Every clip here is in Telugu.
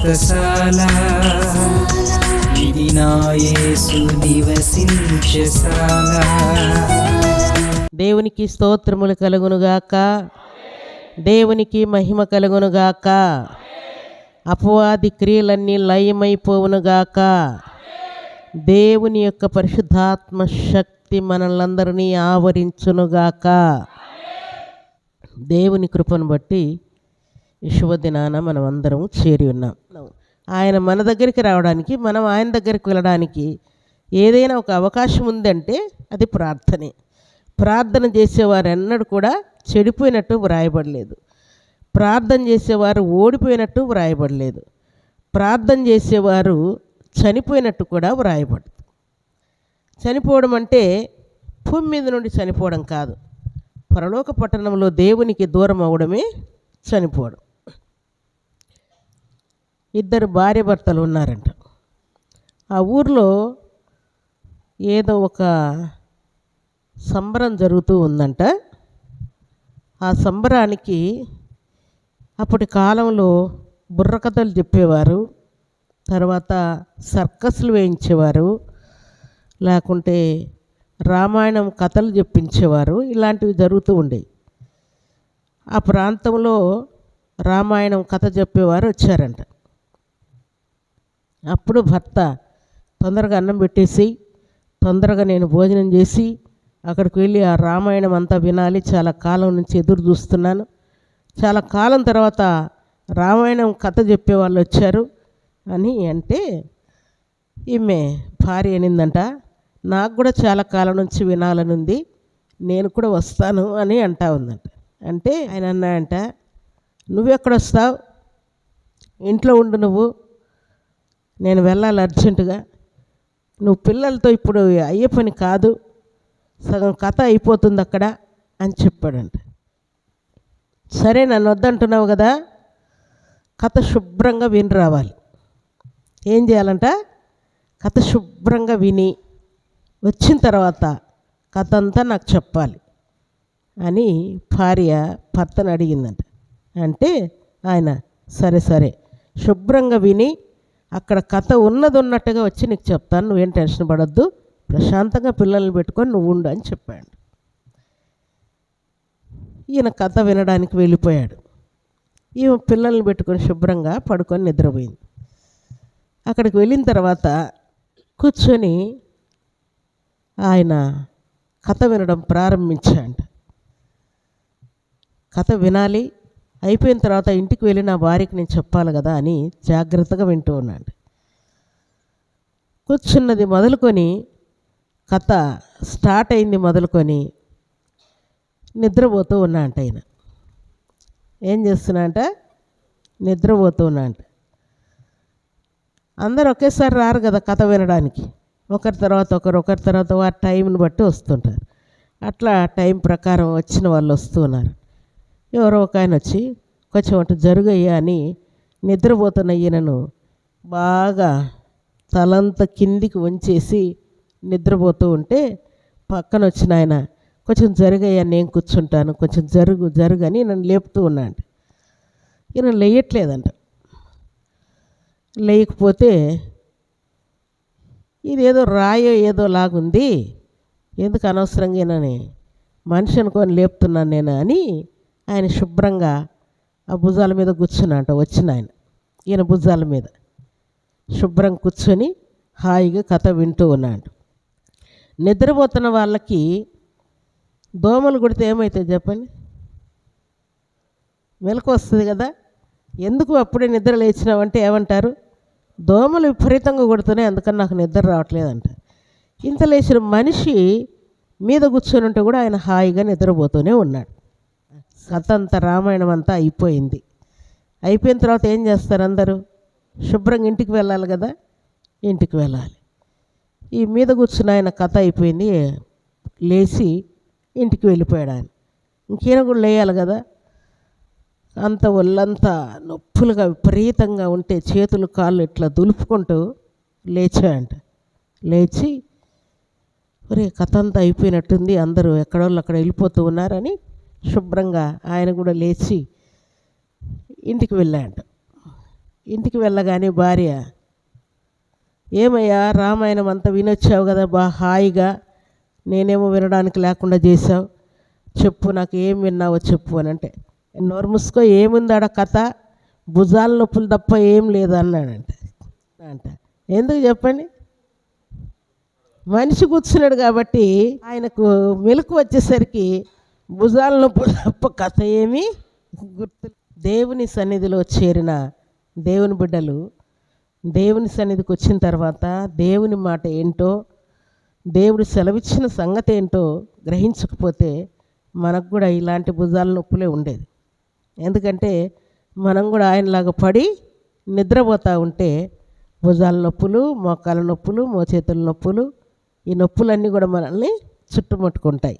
వ్రతశాల ఇది నివసించశాల దేవునికి స్తోత్రములు కలుగునుగాక. దేవునికి మహిమ కలుగునుగాక. అపవాది క్రియలన్నీ లయమైపోవునుగాక. దేవుని యొక్క పరిశుద్ధాత్మ శక్తి మనల్నందరినీ ఆవరించునుగాక. దేవుని కృపను బట్టి ఈ శుభదినాన మనం అందరం చేరి ఉన్నాం. ఆయన మన దగ్గరికి రావడానికి మనం ఆయన దగ్గరికి వెళ్ళడానికి ఏదైనా ఒక అవకాశం ఉందంటే అది ప్రార్థనే. ప్రార్థన చేసేవారు ఎన్నడూ కూడా చెడిపోయినట్టు వ్రాయబడలేదు. ప్రార్థన చేసేవారు ఓడిపోయినట్టు వ్రాయబడలేదు. ప్రార్థన చేసేవారు చనిపోయినట్టు కూడా వ్రాయబడదు. చనిపోవడం అంటే భూమి మీద నుండి చనిపోవడం కాదు. పరలోక పట్టణంలో దేవునికి దూరం అవడమే చనిపోవడం. ఇద్దరు భార్య భర్తలు ఉన్నారంట. ఆ ఊర్లో ఏదో ఒక సంబరం జరుగుతూ ఉందంట. ఆ సంబరానికి అప్పటి కాలంలో బుర్రకథలు చెప్పేవారు. తర్వాత సర్కస్లు వేయించేవారు. లేకుంటే రామాయణం కథలు చెప్పించేవారు. ఇలాంటివి జరుగుతూ ఉండేవి. ఆ ప్రాంతంలో రామాయణం కథ చెప్పేవారు వచ్చారంట. అప్పుడు భర్త తొందరగా అన్నం పెట్టేసి తొందరగా నేను భోజనం చేసి అక్కడికి వెళ్ళి ఆ రామాయణం అంతా వినాలి. చాలా కాలం నుంచి ఎదురు చూస్తున్నాను. చాలా కాలం తర్వాత రామాయణం కథ చెప్పేవాళ్ళు వచ్చారు. అని అంటే ఈమె భార్య అనిందంట నాకు కూడా చాలా కాలం నుంచి వినాలని ఉంది. నేను కూడా వస్తాను అని అంటా ఉందంట. అంటే ఆయన అన్నాయంట నువ్వెక్కడ వస్తావు? ఇంట్లో ఉండు నువ్వు. నేను వెళ్ళాలి అర్జెంటుగా. నువ్వు పిల్లలతో ఇప్పుడు అయ్యే పని కాదు సగం కథ అయిపోతుంది అక్కడ అని చెప్పాడంట. సరే నన్ను వద్దంటున్నావు కదా కథ శుభ్రంగా విని రావాలి. ఏం చేయాలంట? కథ శుభ్రంగా విని వచ్చిన తర్వాత కథ అంతా నాకు చెప్పాలి అని భార్య భర్తను అడిగిందంట. అంటే ఆయన సరే సరే శుభ్రంగా విని అక్కడ కథ ఉన్నది ఉన్నట్టుగా వచ్చి నీకు చెప్తాను. నువ్వేం టెన్షన్ పడద్దు. ప్రశాంతంగా పిల్లల్ని పెట్టుకొని నువ్వు ఉండు అని చెప్పాడు. ఈయన కథ వినడానికి వెళ్ళిపోయాడు. ఈమె పిల్లల్ని పెట్టుకొని శుభ్రంగా పడుకొని నిద్రపోయింది. అక్కడికి వెళ్ళిన తర్వాత కూర్చొని ఆయన కథ వినడం ప్రారంభించాడు కథ వినాలి అయిపోయిన తర్వాత ఇంటికి వెళ్ళి నా భార్యకి నేను చెప్పాలి కదా అని జాగ్రత్తగా వింటూ ఉన్నాడు. కూర్చున్నది మొదలుకొని కథ స్టార్ట్ అయింది మొదలుకొని నిద్రపోతూ ఉన్నా అంట ఆయన ఏం చేస్తున్నా అంట? నిద్రపోతూ ఉన్నా అంట. అందరు ఒకేసారి రారు కదా కథ వినడానికి. ఒకరి తర్వాత ఒకరు ఒకరి తర్వాత వారి టైంని బట్టి వస్తుంటారు. అట్లా టైం ప్రకారం వచ్చిన వాళ్ళు వస్తున్నారు ఎవరో ఒక ఆయన వచ్చి కొంచెం అటు జరుగయ్యా అని నిద్రపోతున్న ఈయనను బాగా తలంత కిందికి వంచేసి నిద్రపోతూ ఉంటే పక్కన వచ్చిన ఆయన కొంచెం జరుగయ్యా నేను కూర్చుంటాను కొంచెం జరుగు జరుగు అని నన్ను లేపుతూ ఉన్నాడు. ఈయన లేయట్లేదంట. లేయకపోతే ఇదేదో రాయో ఏదో లాగుంది ఎందుకు అనవసరంగా ఈయనని మనిషి అనుకొని లేపుతున్నాను నేను అని ఆయన శుభ్రంగా ఆ భుజాల మీద కూర్చున్నాంట వచ్చిన ఆయన. ఈయన భుజాల మీద. శుభ్రం కూర్చొని హాయిగా కథ వింటూ ఉన్నాడు నిద్రపోతున్న వాళ్ళకి దోమలు కొడితే ఏమవుతాయి చెప్పండి? మెలకు వస్తుంది కదా. ఎందుకు అప్పుడే నిద్ర లేచినావంటే ఏమంటారు? దోమలు విపరీతంగా కొడుతున్నాయి అందుకని నాకు నిద్ర రావట్లేదంట. ఇంత లేచిన మనిషి మీద కూర్చొని ఉంటే కూడా ఆయన హాయిగా నిద్రపోతూనే ఉన్నాడు. కథంత రామాయణం అంతా అయిపోయింది. అయిపోయిన తర్వాత ఏం చేస్తారు అందరూ? శుభ్రంగా ఇంటికి వెళ్ళాలి కదా? ఇంటికి వెళ్ళాలి. ఈ మీద కూర్చున్న ఆయన కథ అయిపోయింది. లేచి ఇంటికి వెళ్ళిపోయాడు ఆయన. ఇంకీయన కూడా లేయాలి కదా? అంత ఒళ్ళంతా నొప్పులుగా విపరీతంగా ఉంటే చేతులు కాళ్ళు ఇట్లా దులుపుకుంటూ లేచాయంట లేచి ఒరే కథ అంతా అయిపోయినట్టుంది. అందరూ ఎక్కడోళ్ళు అక్కడ వెళ్ళిపోతూ ఉన్నారని శుభ్రంగా ఆయన కూడా లేచి ఇంటికి వెళ్ళాడు. ఇంటికి వెళ్ళగానే భార్య ఏమయ్యా రామాయణం అంతా వినొచ్చావు కదా బా హాయిగా. నేనేమో వినడానికి లేకుండా చేసావు చెప్పు నాకు ఏం విన్నావో చెప్పు అని అంటే నోరు మూసుకో ఆడ కథ? భుజాల నొప్పులు తప్ప ఏం లేదు అన్నాడంట అంట ఎందుకు చెప్పండి? మనిషి కూర్చున్నాడు కాబట్టి ఆయనకు మెలకు వచ్చేసరికి భుజాల నొప్పులు తప్ప కథ ఏమీ? గుర్తు దేవుని సన్నిధిలో చేరిన దేవుని బిడ్డలు దేవుని సన్నిధికి వచ్చిన తర్వాత దేవుని మాట ఏంటో దేవుడు సెలవిచ్చిన సంగతి ఏంటో గ్రహించకపోతే మనకు కూడా ఇలాంటి భుజాల నొప్పులే ఉండేది. ఎందుకంటే మనం కూడా ఆయనలాగా పడి నిద్రపోతూ ఉంటే భుజాల నొప్పులు మోకాల నొప్పులు మోచేతుల నొప్పులు ఈ నొప్పులన్నీ కూడా మనల్ని చుట్టుముట్టుకుంటాయి.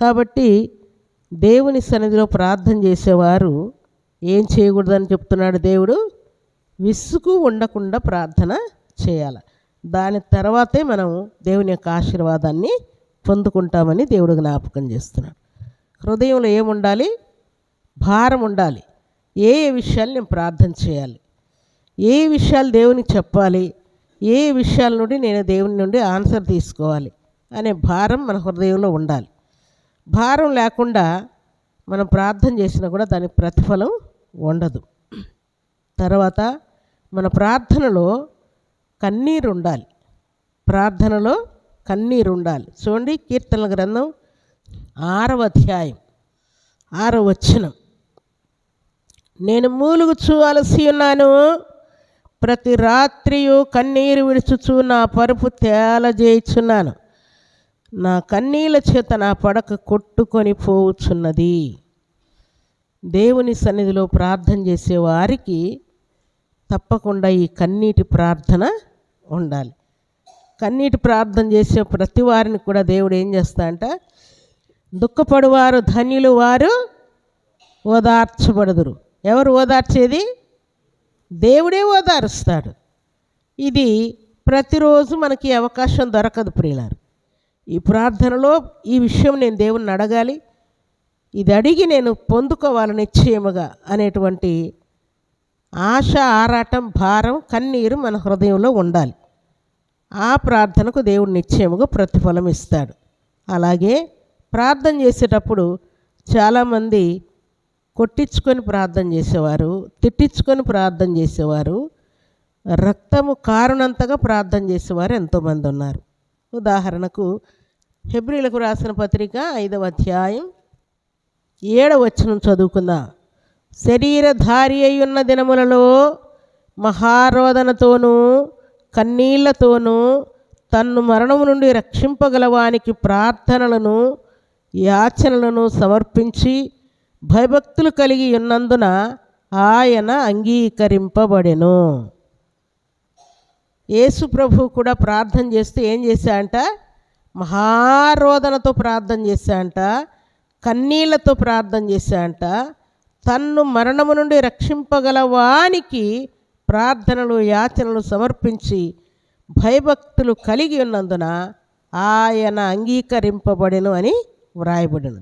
కాబట్టి దేవుని సన్నిధిలో ప్రార్థన చేసేవారు ఏం చేయకూడదని చెప్తున్నాడు దేవుడు? విసుగు ఉండకుండా ప్రార్థన చేయాలి. దాని తర్వాతే మనం దేవుని యొక్క ఆశీర్వాదాన్ని పొందుకుంటామని దేవుడు జ్ఞాపకం చేస్తున్నాడు. హృదయంలో ఏముండాలి? భారం ఉండాలి. ఏ ఏ విషయాలు నేను ప్రార్థన చేయాలి? ఏ విషయాలు దేవునికి చెప్పాలి? ఏ విషయాల నుండి నేను దేవుని నుండి ఆన్సర్ తీసుకోవాలి? అనే భారం మన హృదయంలో ఉండాలి. భారం లేకుండా మనం ప్రార్థన చేసినా కూడా దానికి ప్రతిఫలం ఉండదు. తర్వాత మన ప్రార్థనలో కన్నీరు ఉండాలి. ప్రార్థనలో కన్నీరు ఉండాలి. చూడండి కీర్తనల గ్రంథం ఆరవ అధ్యాయం ఆరవ వచనం. నేను మూలుగు చూవలసి ఉన్నాను ప్రతి రాత్రియు కన్నీరు విడుచుచూ నా పరుపు తేలజేయుచున్నాను. నా కన్నీళ్ళ చేత నా పడక కొట్టుకొని పోవుచున్నది దేవుని సన్నిధిలో ప్రార్థన చేసే వారికి తప్పకుండా ఈ కన్నీటి ప్రార్థన ఉండాలి. కన్నీటి ప్రార్థన చేసే ప్రతి వారిని కూడా దేవుడు ఏం చేస్తా అంట దుఃఖపడువారు ధన్యులు వారు ఓదార్చబడదురు. ఎవరు ఓదార్చేది? దేవుడే ఓదారుస్తాడు. ఇది ప్రతిరోజు మనకి అవకాశం దొరకదు ప్రియులారు. ఈ ప్రార్థనలో ఈ విషయం నేను దేవుణ్ణి అడగాలి. ఇది అడిగి నేను పొందుకోవాలి నిశ్చయముగా అనేటువంటి ఆశ ఆరాటం భారం కన్నీరు మన హృదయంలో ఉండాలి. ఆ ప్రార్థనకు దేవుడు నిశ్చయముగా ప్రతిఫలం ఇస్తాడు. అలాగే ప్రార్థన చేసేటప్పుడు చాలామంది కొట్టించుకొని ప్రార్థన చేసేవారు తిట్టించుకొని ప్రార్థన చేసేవారు రక్తము కారునంతగా ప్రార్థన చేసేవారు ఎంతోమంది ఉన్నారు. ఉదాహరణకు హెబ్రిలకు రాసిన పత్రిక ఐదవ అధ్యాయం ఏడవ వచనం చదువుకుందాం. శరీరధారి అయి ఉన్న దినములలో మహారోదనతోనూ కన్నీళ్ళతోనూ తన్ను మరణము నుండి రక్షింపగలవానికి ప్రార్థనలను యాచనలను సమర్పించి భయభక్తులు కలిగి ఉన్నందున ఆయన అంగీకరింపబడెను. యేసు ప్రభు కూడా ప్రార్థన చేస్తూ ఏం చేశాడంట? మహారోదనతో ప్రార్థన చేశాడంట కన్నీళ్ళతో ప్రార్థన చేశాడంట తన్ను మరణము నుండి రక్షింపగలవానికి ప్రార్థనలు యాచనలు సమర్పించి భయభక్తులు కలిగి ఉన్నందున ఆయన అంగీకరింపబడెను అని వ్రాయబడిను